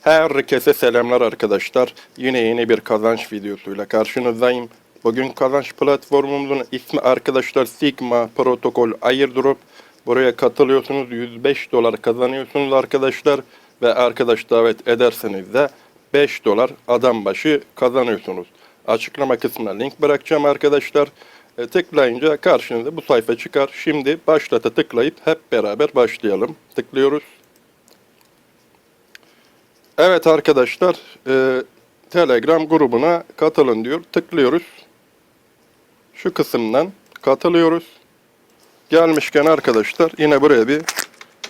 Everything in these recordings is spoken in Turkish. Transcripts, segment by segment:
Herkese selamlar arkadaşlar. Yine yeni bir kazanç videosuyla karşınızdayım. Bugün kazanç platformumuzun ismi arkadaşlar Sigma Protokol Airdrop. Buraya katılıyorsunuz 105 dolar kazanıyorsunuz arkadaşlar. Ve arkadaş davet ederseniz de 5 dolar adam başı kazanıyorsunuz. Açıklama kısmına link bırakacağım arkadaşlar. E, tıklayınca karşınıza bu sayfa çıkar. Şimdi başlata tıklayıp hep beraber başlayalım. Tıklıyoruz. Evet arkadaşlar, e, Telegram grubuna katılın diyor. Tıklıyoruz. Şu kısımdan katılıyoruz. Gelmişken arkadaşlar yine buraya bir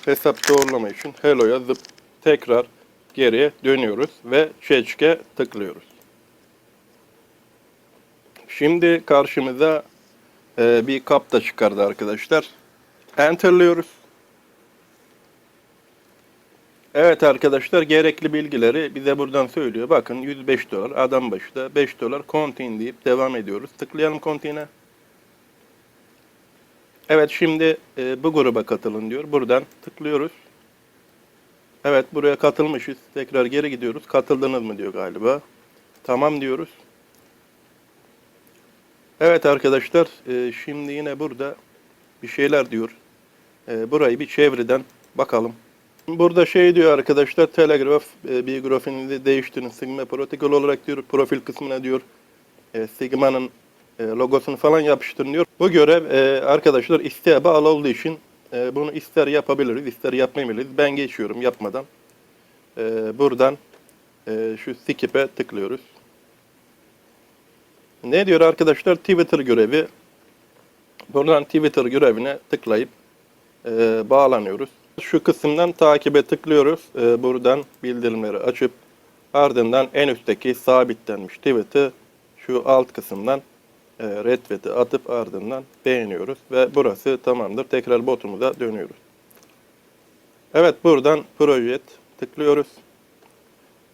hesap doğrulama için hello yazıp tekrar geriye dönüyoruz ve çeçke tıklıyoruz. Şimdi karşımıza e, bir kapta çıkardı arkadaşlar. Enter'lıyoruz. Evet arkadaşlar gerekli bilgileri bize buradan söylüyor. Bakın 105 dolar adam başı da 5 dolar continue deyip devam ediyoruz. Tıklayalım continue'e. Evet şimdi e, bu gruba katılın diyor. Buradan tıklıyoruz. Evet buraya katılmışız. Tekrar geri gidiyoruz. Katıldınız mı diyor galiba. Tamam diyoruz. Evet arkadaşlar e, şimdi yine burada bir şeyler diyor. E, burayı bir çevreden bakalım. Burada şey diyor arkadaşlar Telegraph e, biyografinizi değiştirin Sigma protokol olarak diyor profil kısmına diyor e, Sigma'nın e, logosunu falan yapıştırın diyor. Bu görev e, arkadaşlar isteğe bağlı olduğu için e, bunu ister yapabiliriz ister yapmayabiliriz. Ben geçiyorum yapmadan. E, buradan e, şu skip'e tıklıyoruz. Ne diyor arkadaşlar Twitter görevi. Buradan Twitter görevine tıklayıp e, bağlanıyoruz. Şu kısımdan takibe tıklıyoruz. Ee, buradan bildirimleri açıp ardından en üstteki sabitlenmiş tweet'i şu alt kısımdan e, retweet'i atıp ardından beğeniyoruz. Ve burası tamamdır. Tekrar botumuza dönüyoruz. Evet buradan project tıklıyoruz.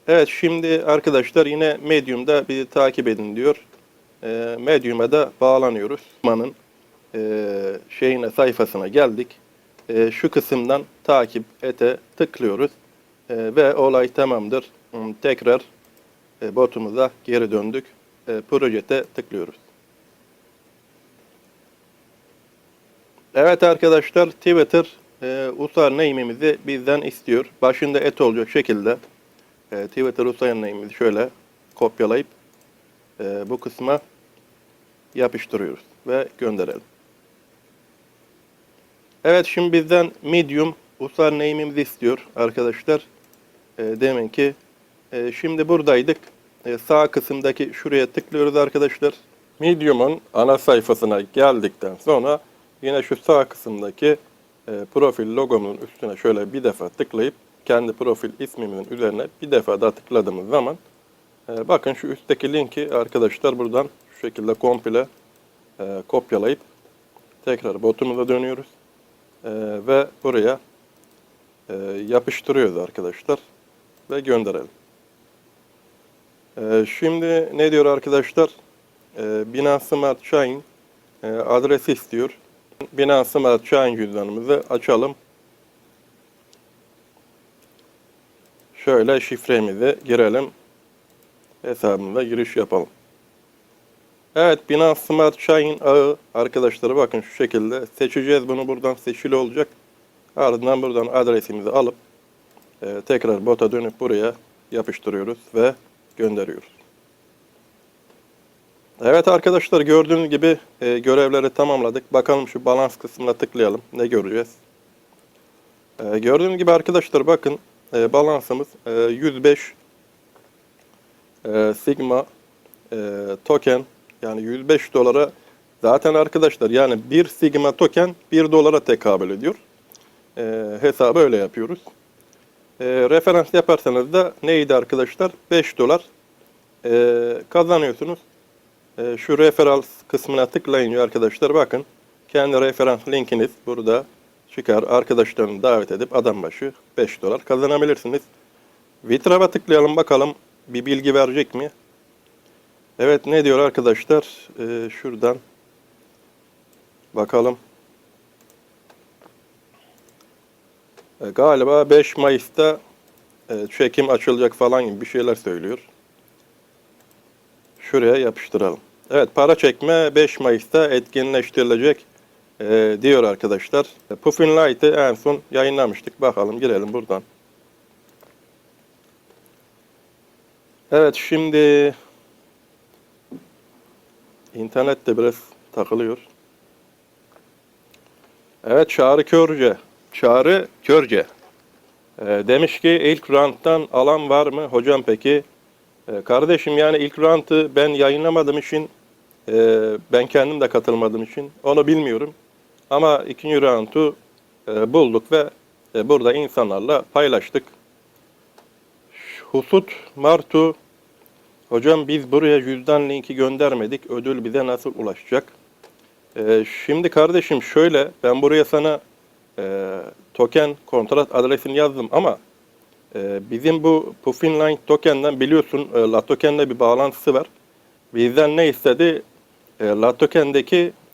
Evet şimdi arkadaşlar yine Medium'da bizi takip edin diyor. E, Medium'a da bağlanıyoruz. Manın e, şeyine sayfasına geldik e, şu kısımdan takip ete tıklıyoruz E, ve olay tamamdır. Hmm, Tekrar e, botumuza geri döndük. E, projete tıklıyoruz. Evet arkadaşlar Twitter e, username'imizi bizden istiyor. Başında et olacak şekilde e, Twitter username'imizi şöyle kopyalayıp e, bu kısma yapıştırıyoruz ve gönderelim. Evet şimdi bizden medium usar name'imizi istiyor arkadaşlar. E, demin ki. E, şimdi buradaydık. E, sağ kısımdaki şuraya tıklıyoruz arkadaşlar. Medium'un ana sayfasına geldikten sonra yine şu sağ kısımdaki e, profil logomun üstüne şöyle bir defa tıklayıp kendi profil ismimizin üzerine bir defa daha tıkladığımız zaman e, bakın şu üstteki linki arkadaşlar buradan şu şekilde komple e, kopyalayıp tekrar botumuza dönüyoruz. Ee, ve buraya e, yapıştırıyoruz arkadaşlar ve gönderelim. Ee, şimdi ne diyor arkadaşlar? Ee, Binance Smart Chain e, adresi istiyor. Binance Smart Chain cüzdanımızı açalım. Şöyle şifremizi girelim. Hesabımıza giriş yapalım. Evet Binance Smart Chain ağı arkadaşlar bakın şu şekilde seçeceğiz bunu buradan seçili olacak. Ardından buradan adresimizi alıp e, tekrar bota dönüp buraya yapıştırıyoruz ve gönderiyoruz. Evet arkadaşlar gördüğünüz gibi e, görevleri tamamladık. Bakalım şu balans kısmına tıklayalım. Ne göreceğiz? E, gördüğünüz gibi arkadaşlar bakın e, balansımız e, 105 e, Sigma e, token yani 105 dolara zaten arkadaşlar yani bir Sigma token 1 dolara tekabül ediyor. E, hesabı öyle yapıyoruz. E, referans yaparsanız da neydi arkadaşlar? 5 dolar e, kazanıyorsunuz. E, şu referans kısmına tıklayınca arkadaşlar bakın kendi referans linkiniz burada çıkar. Arkadaşlarını davet edip adam başı 5 dolar kazanabilirsiniz. Vitraba tıklayalım bakalım bir bilgi verecek mi? Evet ne diyor arkadaşlar? Ee, şuradan bakalım. Ee, galiba 5 Mayıs'ta e, çekim açılacak falan gibi bir şeyler söylüyor. Şuraya yapıştıralım. Evet para çekme 5 Mayıs'ta etkinleştirilecek e, diyor arkadaşlar. E, Puffin Light'ı en son yayınlamıştık. Bakalım girelim buradan. Evet şimdi internet de biraz takılıyor. Evet Çağrı Körce. Çağrı Körce. E, demiş ki ilk round'dan alan var mı? Hocam peki e, kardeşim yani ilk round'ı ben yayınlamadığım için e, ben kendim de katılmadığım için onu bilmiyorum. Ama ikinci round'u e, bulduk ve e, burada insanlarla paylaştık. Husut Martu Hocam biz buraya cüzdan linki göndermedik. Ödül bize nasıl ulaşacak? Ee, şimdi kardeşim şöyle ben buraya sana e, token kontrat adresini yazdım ama e, bizim bu Puffin Line tokenden biliyorsun e, La bir bağlantısı var. Bizden ne istedi? E, La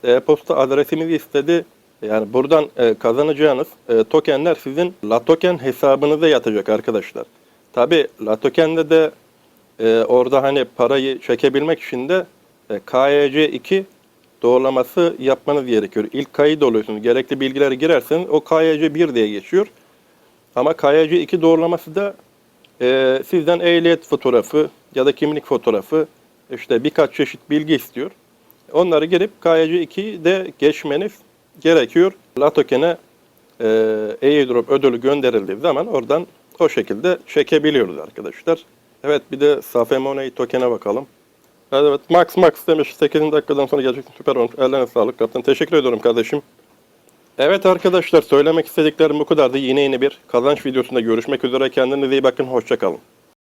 e-posta adresimizi istedi. Yani buradan e, kazanacağınız e, tokenler sizin La Token hesabınıza yatacak arkadaşlar. Tabi La Token'de de e, orada hani parayı çekebilmek için de e, KYC2 doğrulaması yapmanız gerekiyor. İlk kayıt oluyorsunuz. Gerekli bilgileri girerseniz o KYC1 diye geçiyor. Ama KYC2 doğrulaması da e, sizden ehliyet fotoğrafı ya da kimlik fotoğrafı işte birkaç çeşit bilgi istiyor. Onları girip KYC2'yi de geçmeniz gerekiyor. Latoken'e e, airdrop ödülü gönderildiği zaman oradan o şekilde çekebiliyoruz arkadaşlar. Evet bir de Safe Money token'e bakalım. Evet, evet Max Max demiş 8 dakikadan sonra geleceksin süper olmuş. Ellerine sağlık kaptan. Teşekkür ediyorum kardeşim. Evet arkadaşlar söylemek istediklerim bu kadardı. Yine yeni bir kazanç videosunda görüşmek üzere. Kendinize iyi bakın. Hoşçakalın.